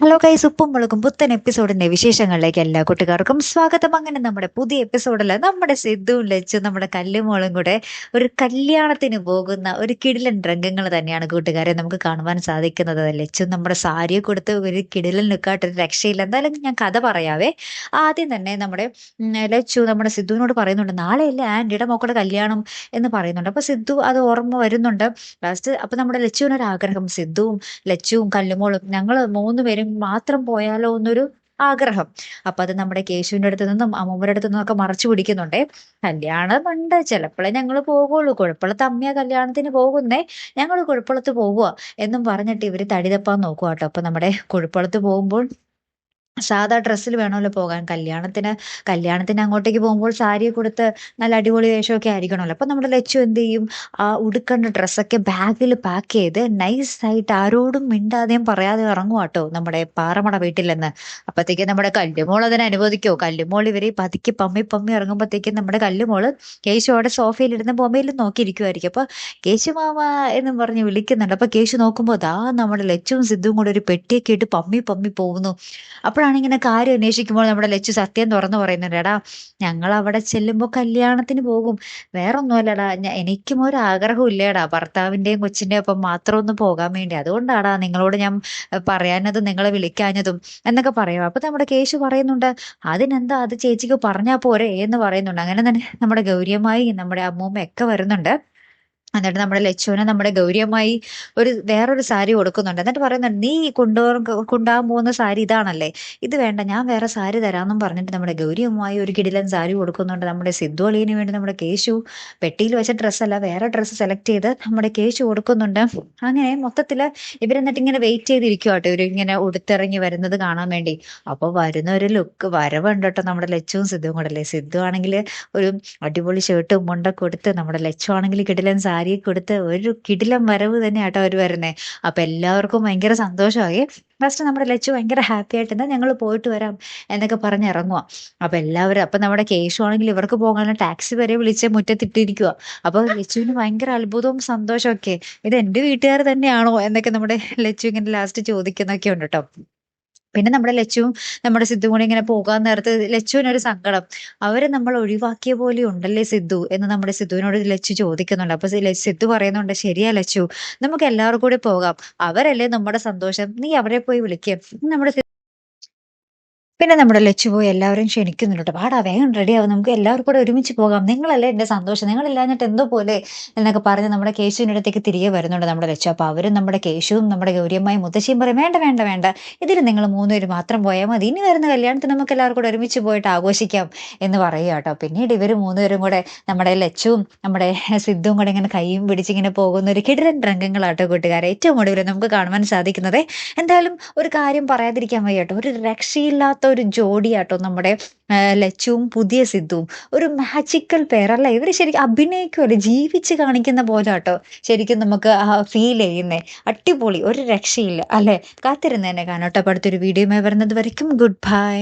Hello guys ഉപ്പും മുളകും പുത്തൻ എപ്പിസോഡിന്റെ വിശേഷങ്ങളിലേക്ക് എല്ലാ കൂട്ടുകാർക്കും സ്വാഗതം. അങ്ങനെ നമ്മുടെ പുതിയ എപ്പിസോഡിൽ നമ്മുടെ സിദ്ധുവും ലച്ചും നമ്മുടെ കല്ലുമോളും കൂടെ ഒരു കല്യാണത്തിന് പോകുന്ന ഒരു കിടിലൻ രംഗങ്ങൾ തന്നെയാണ് കൂട്ടുകാരെ നമുക്ക് കാണുവാൻ സാധിക്കുന്നത്. ലച്ചു നമ്മുടെ സാരിയെ കൊടുത്ത് ഒരു കിടിലൻ ലുക്കായിട്ടൊരു രക്ഷയില്ല. എന്തായാലും ഞാൻ കഥ പറയാവേ. ആദ്യം തന്നെ നമ്മുടെ ലച്ചു നമ്മുടെ സിദ്ധുവിനോട് പറയുന്നുണ്ട് നാളെയല്ലേ ആന്റിയുടെ മോക്കളുടെ കല്യാണം എന്ന് പറയുന്നുണ്ട്. അപ്പൊ സിദ്ധു അത് ഓർമ്മ വരുന്നുണ്ട്. ലാസ്റ്റ് അപ്പൊ നമ്മുടെ ലച്ചുവിനൊരു ആഗ്രഹം സിദ്ധുവും ലച്ചുവും കല്ലുമോളും ഞങ്ങൾ മൂന്ന് പേരും മാത്രം പോയാലോ എന്നൊരു ആഗ്രഹം. അപ്പൊ അത് നമ്മുടെ കേശുവിന്റെ അടുത്ത് നിന്നും അമ്മൂമ്മയുടെ അടുത്ത് നിന്നും ഒക്കെ മറച്ചു പിടിക്കുന്നുണ്ടേ. കല്യാണമുണ്ട് ചിലപ്പോഴേ ഞങ്ങൾ പോകുള്ളൂ. കുഴപ്പമുള്ളത്ത് അമ്മയ കല്യാണത്തിന് പോകുന്നേ. ഞങ്ങൾ കുഴപ്പമുള്ളത്ത് പോകുക എന്നും പറഞ്ഞിട്ട് ഇവർ തടി തപ്പാൻ നോക്കുക കേട്ടോ അപ്പൊ നമ്മുടെ കുഴപ്പമുള്ളത്ത് പോകുമ്പോൾ സാധാ ഡ്രസ്സിൽ വേണമല്ലോ പോകാൻ. കല്യാണത്തിന് കല്യാണത്തിന് അങ്ങോട്ടേക്ക് പോകുമ്പോൾ സാരി കൊടുത്ത് നല്ല അടിപൊളി വേഷമൊക്കെ ആയിരിക്കണമല്ലോ. അപ്പൊ നമ്മുടെ ലച്ചു എന്ത് ചെയ്യും? ആ ഉടുക്കേണ്ട ഡ്രസ്സൊക്കെ ബാഗിൽ പാക്ക് ചെയ്ത് നൈസായിട്ട് ആരോടും മിണ്ടാതെയും പറയാതെ ഇറങ്ങും കേട്ടോ നമ്മുടെ പാറമട വീട്ടിൽ നിന്ന് അപ്പത്തേക്കും നമ്മുടെ കല്ലുമോൾ അതിനെ അനുവദിക്കോ? കല്ലുമോൾ ഇവരെ പതുക്കി പമ്മി പമ്മി ഇറങ്ങുമ്പോഴത്തേക്കും നമ്മുടെ കല്ലുമോൾ കേശു അവിടെ സോഫയിലിരുന്ന് ബൊമ്മയിൽ നോക്കിയിരിക്കുമായിരിക്കും അപ്പൊ കേശു മാമ എന്ന് പറഞ്ഞ് വിളിക്കുന്നുണ്ട്. അപ്പൊ കേശു നോക്കുമ്പോൾ ദാ നമ്മുടെ ലച്ചുവും സിദ്ധുവും കൂടെ ഒരു പെട്ടിയൊക്കെ ഇട്ട് പമ്മി പമ്മി പോകുന്നു. അപ്പോഴാണ് ഇങ്ങനെ കാര്യം അന്വേഷിക്കുമ്പോൾ നമ്മുടെ ലച്ചു സത്യം തുറന്നു പറയുന്നുണ്ട് എടാ ഞങ്ങൾ അവിടെ ചെല്ലുമ്പോൾ കല്യാണത്തിന് പോകും. വേറെ ഒന്നുമല്ലടാ എനിക്കും ഒരു ആഗ്രഹം ഇല്ലേടാ. ഭർത്താവിന്റെയും കൊച്ചിന്റെയും ഒപ്പം മാത്രം ഒന്ന് പോകാൻ വേണ്ടി. അതുകൊണ്ടാടാ നിങ്ങളോട് ഞാൻ പറയാനതും നിങ്ങളെ വിളിക്കാഞ്ഞതും എന്നൊക്കെ പറയും അപ്പൊ നമ്മുടെ കേശു പറയുന്നുണ്ട് അതിനെന്താ? അത് ചേച്ചിക്ക് പറഞ്ഞാ പോരെ എന്ന് പറയുന്നുണ്ട്. അങ്ങനെ തന്നെ നമ്മുടെ ഗൗരിയമായി നമ്മുടെ അമ്മൂമ്മ ഒക്കെ വരുന്നുണ്ട്. എന്നിട്ട് നമ്മുടെ ലച്ചുവിന് നമ്മുടെ ഗൗരിയമായി ഒരു വേറൊരു സാരി കൊടുക്കുന്നുണ്ട്. എന്നിട്ട് പറയുന്നുണ്ട് നീ കൊണ്ടുപോകാൻ കൊണ്ടുപോകാൻ പോകുന്ന സാരി ഇതാണല്ലേ? ഇത് വേണ്ട ഞാൻ വേറെ സാരി തരാമെന്നും പറഞ്ഞിട്ട് നമ്മുടെ ഗൗരിയമായി ഒരു കിടിലൻ സാരി കൊടുക്കുന്നുണ്ട്. നമ്മുടെ സിദ്ധു അളിയന് വേണ്ടി നമ്മുടെ കേശു പെട്ടിയിൽ വെച്ച ഡ്രസ്സല്ല വേറെ ഡ്രസ്സ് സെലക്ട് ചെയ്ത് നമ്മുടെ കേശു കൊടുക്കുന്നുണ്ട്. അങ്ങനെ മൊത്തത്തിൽ ഇവരെന്നിട്ട് ഇങ്ങനെ വെയിറ്റ് ചെയ്തിരിക്കും കേട്ടോ ഇവരിങ്ങനെ ഉടുത്തിറങ്ങി വരുന്നത് കാണാൻ വേണ്ടി. അപ്പോൾ വരുന്ന ഒരു ലുക്ക് വരവുണ്ട് കേട്ടോ നമ്മുടെ ലച്ചുവും സിദ്ധുവും കൂടെ അല്ലേ? സിദ്ധു ആണെങ്കിൽ ഒരു അടിപൊളി ഷർട്ടും മുണ്ടൊക്കെ കൊടുത്ത് നമ്മുടെ ലച്ചു ആണെങ്കിൽ കിടിലൻ സാരി സാരി കൊടുത്ത് ഒരു കിടിലം വരവ് തന്നെ ആട്ടോ അവർ വരുന്നത് അപ്പൊ എല്ലാവർക്കും ഭയങ്കര സന്തോഷമായി. ഫസ്റ്റ് നമ്മുടെ ലച്ചു ഭയങ്കര ഹാപ്പി ആയിട്ട് ഞങ്ങൾ പോയിട്ട് വരാം എന്നൊക്കെ പറഞ്ഞ് ഇറങ്ങുക അപ്പൊ എല്ലാവരും അപ്പൊ നമ്മുടെ കേശു ആണെങ്കിൽ ഇവർക്ക് പോകാനുള്ള ടാക്സി വരെ വിളിച്ച് മുറ്റത്തിട്ടിരിക്കുക അപ്പൊ ലച്ചുവിന് ഭയങ്കര അത്ഭുതവും സന്തോഷമൊക്കെ. ഇത് എന്റെ വീട്ടുകാർ തന്നെയാണോ എന്നൊക്കെ നമ്മുടെ ലച്ചു ഇങ്ങനെ ലാസ്റ്റ് ചോദിക്കുന്നൊക്കെ ഉണ്ട് കേട്ടോ. പിന്നെ നമ്മുടെ ലച്ചുവും നമ്മുടെ സിദ്ധു കൂടി ഇങ്ങനെ പോകാൻ നേരത്ത് ലച്ചുവിനൊരു സങ്കടം. അവരെ നമ്മൾ ഒഴിവാക്കിയ പോലെ ഉണ്ടല്ലേ സിദ്ധു എന്ന് നമ്മുടെ സിദ്ധുവിനോട് ലച്ചു ചോദിക്കുന്നുണ്ട്. അപ്പൊ സിദ്ധു പറയുന്നുണ്ട് ശരിയാ ലച്ചു നമുക്ക് എല്ലാവർക്കും കൂടി പോകാം. അവരല്ലേ നമ്മുടെ സന്തോഷം. നീ അവരെ പോയി വിളിക്കുക നമ്മുടെ പിന്നെ നമ്മുടെ ലച്ചു പോയി എല്ലാവരും ക്ഷണിക്കുന്നുണ്ട്. പാടാ വേഗം റെഡിയാവും നമുക്ക് എല്ലാവർക്കും കൂടെ ഒരുമിച്ച് പോകാം. നിങ്ങളല്ലേ എന്റെ സന്തോഷം? നിങ്ങളില്ലാഞ്ഞിട്ട് എന്തോ പോലെ എന്നൊക്കെ പറഞ്ഞ് നമ്മുടെ കേശുവിന്റെ അടുത്തേക്ക് തിരികെ വരുന്നുണ്ട് നമ്മുടെ ലച്ചു. അപ്പോൾ അവരും നമ്മുടെ കേശുവും നമ്മുടെ ഗൗരിയമ്മായി മുത്തശ്ശിയും പറയും വേണ്ട വേണ്ട വേണ്ട. ഇതിൽ നിങ്ങൾ മൂന്നുപേര് മാത്രം പോയാൽ മതി. ഇനി വരുന്ന കല്യാണത്തിന് നമുക്ക് എല്ലാവർക്കും കൂടെ ഒരുമിച്ച് പോയിട്ട് ആഘോഷിക്കാം എന്ന് പറയുക കേട്ടോ. പിന്നീട് ഇവർ മൂന്നുപേരും കൂടെ നമ്മുടെ ലച്ചുവും നമ്മുടെ സിദ്ധുവും കൂടെ ഇങ്ങനെ കൈയും പിടിച്ചിങ്ങനെ പോകുന്ന ഒരു കിടിലൻ രംഗങ്ങളാട്ടോ കൂട്ടുകാരെ. ഏറ്റവും ഒടുവിൽ നമുക്ക് കാണുവാൻ സാധിക്കുന്നത് എന്തായാലും ഒരു കാര്യം പറയാതിരിക്കാൻ വയ്യ കേട്ടോ. ഒരു രക്ഷയില്ലാത്ത ഒരു ജോഡിയാട്ടോ നമ്മുടെ ലച്ചുവും പുതിയ സിദ്ധുവും. ഒരു മാജിക്കൽ പേരല്ല ഇവർ ശരിക്കും അഭിനയിക്കുമല്ലോ ജീവിച്ച് കാണിക്കുന്ന പോലെ കേട്ടോ ശരിക്കും നമുക്ക് ഫീൽ ചെയ്യുന്നേ. അടിപൊളി ഒരു രക്ഷയില്ല അല്ലേ? കാത്തിരുന്നേനെ കാണോട്ടോ. കാണാം കേട്ടോ അടുത്തൊരു വീഡിയോ വരുന്നത് വരയ്ക്കും. Good bye